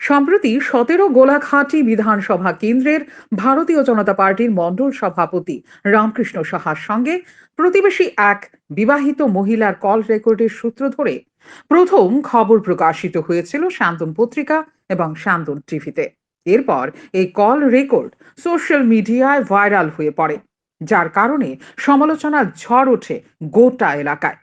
সম্প্রতি সতেরো গোলাঘাটি বিধানসভা কেন্দ্রের ভারতীয় জনতা পার্টির মণ্ডল সভাপতি রামকৃষ্ণ সাহার সঙ্গে প্রতিবেশী এক বিবাহিত মহিলার কল রেকর্ডের সূত্র ধরে প্রথম খবর প্রকাশিত হয়েছিল শান্তন পত্রিকা এবং শান্তন টিভিতে। এরপর এই কল রেকর্ড সোশ্যাল মিডিয়ায় ভাইরাল হয়ে পড়ে, যার কারণে সমালোচনার ঝড় ওঠে গোটা এলাকায়।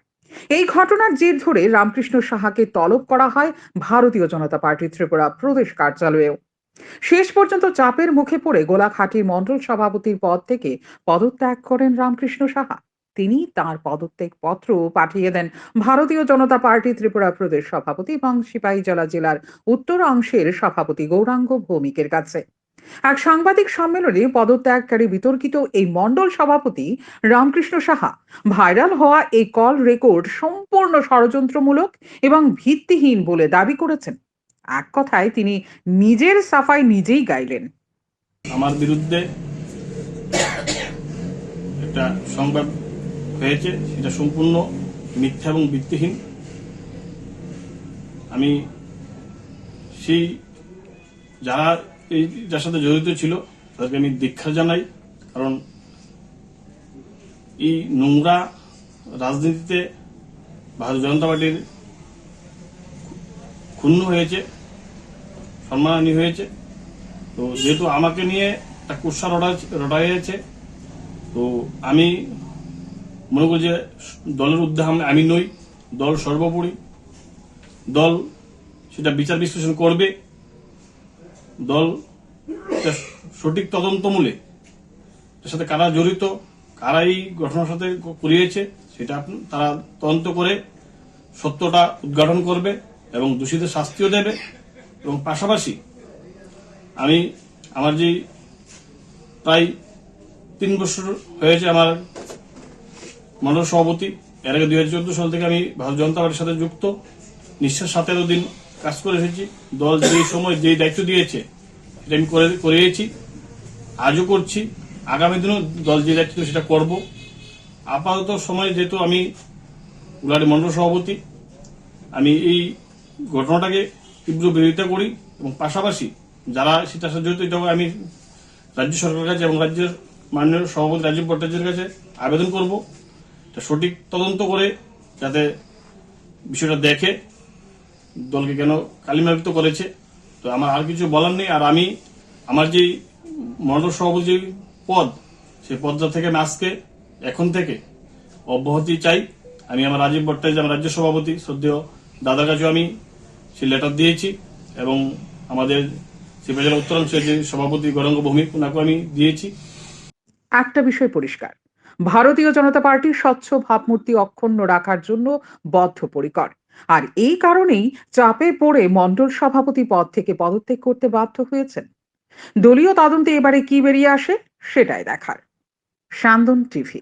এই ঘটনার জের ধরে রামকৃষ্ণ সাহাকে তলব করা হয় ভারতীয় জনতা পার্টি ত্রিপুরা প্রদেশ কার্যালয়েও। শেষ পর্যন্ত চাপের মুখে পড়ে গোলাঘাটির মণ্ডল সভাপতির পদ থেকে পদত্যাগ করেন রামকৃষ্ণ সাহা। তিনি তার পদত্যাগ পত্র পাঠিয়ে দেন ভারতীয় জনতা পার্টি ত্রিপুরা প্রদেশ সভাপতি এবং সিপাহীজলা জেলার উত্তর অংশের সভাপতি গৌরাঙ্গ ভৌমিকের কাছে। এক সাংবাদিক সম্মেলনে পদত্যাগকারী বিতর্কিত এই মণ্ডল সভাপতি রামকৃষ্ণ সাহা, ভাইরাল হওয়া এই কল রেকর্ড সম্পূর্ণ ষড়যন্ত্রমূলক এবং ভিত্তিহীন বলে দাবি করেছেন। এক কথায় তিনি নিজের সাফাই নিজেই গাইলেন। আমার বিরুদ্ধে একটা সংবাদ হয়েছে, সেটা সম্পূর্ণ মিথ্যা এবং ভিত্তিহীন। আমি সেই যারা এই যার সাথে জড়িত ছিল, তাদেরকে আমি দীক্ষা জানাই। কারণ এই নোংরা রাজনীতিতে ভারতীয় জনতা পার্টির ক্ষুণ্ণ হয়েছে, সম্মানহানি হয়েছে। তো যেহেতু আমাকে নিয়ে একটা কুৎসা রটা রটাইছে তো আমি মনে করি যে দলের উদ্যোগ আমি নই, দল সর্বোপরি। দল সেটা বিচার বিশ্লেষণ করবে। দল সঠিক তদন্তমূলে। এর সাথে কারা জড়িত কারা এই ঘটনার সাথে করিয়েছে সেটা তারা তদন্ত করে সত্যটা উদ্ঘাটন করবে এবং দোষীদের শাস্তিও দেবে। এবং পাশাপাশি আমি আমার যে প্রায় তিন বছর হয়েছে আমার মন্ডল সভাপতি, এর আগে দুই হাজার চোদ্দ সাল থেকে আমি ভারতীয় জনতা পার্টির সাথে যুক্ত। নিঃশ্বাস সতেরো দিন কাজ করে এসেছি। দল যে সময় যে দায়িত্ব দিয়েছে, সেটা আমি করে করিয়েছি। আজও করছি। আগামী দিনেও দল যে দায়িত্ব সেটা করব। আপাতত সময় যেহেতু আমি উলারি মন্ডল সভাপতি, আমি এই ঘটনাটাকে তীব্র বিরোধিতা করি এবং পাশাপাশি যারা সেটার সাথে জড়িত এটা আমি রাজ্য সরকারের কাছে এবং রাজ্যের মাননীয় সভাপতি রাজীব ভট্টাচার্যের কাছে আবেদন করব। এটা সঠিক তদন্ত করে যাতে বিষয়টা দেখে দলকে কেন কালিমালিপ্ত করেছে? তো আমার আর কিছু বলার নেই। আর আমি আমার যে মন্ডল সভাপতি পদ সেই পদটা থেকে আমি আজকে, এখন থেকে অব্যাহতি চাই। আমি আমার রাজীব ভট্টাচার্য, আমার রাজ্য সভাপতি, শ্রদ্ধেয় দাদার কাছেও আমি সেই লেটার দিয়েছি এবং আমাদের সিপাহীজলা উত্তরাংশের যে সভাপতি গৌরাঙ্গ ভৌমিক ওনাকেও আমি দিয়েছি। একটা বিষয় পরিষ্কার। ভারতীয় জনতা পার্টি স্বচ্ছ ভাবমূর্তি অক্ষুণ্ণ রাখার জন্য বদ্ধপরিকর। আর এই কারণেই চাপে পড়ে মণ্ডল সভাপতি পদ থেকে পদত্যাগ করতে বাধ্য হয়েছেন। দলীয় তদন্তে এবারে কি বেরিয়ে আসে সেটাই দেখার। সান্দন টিভি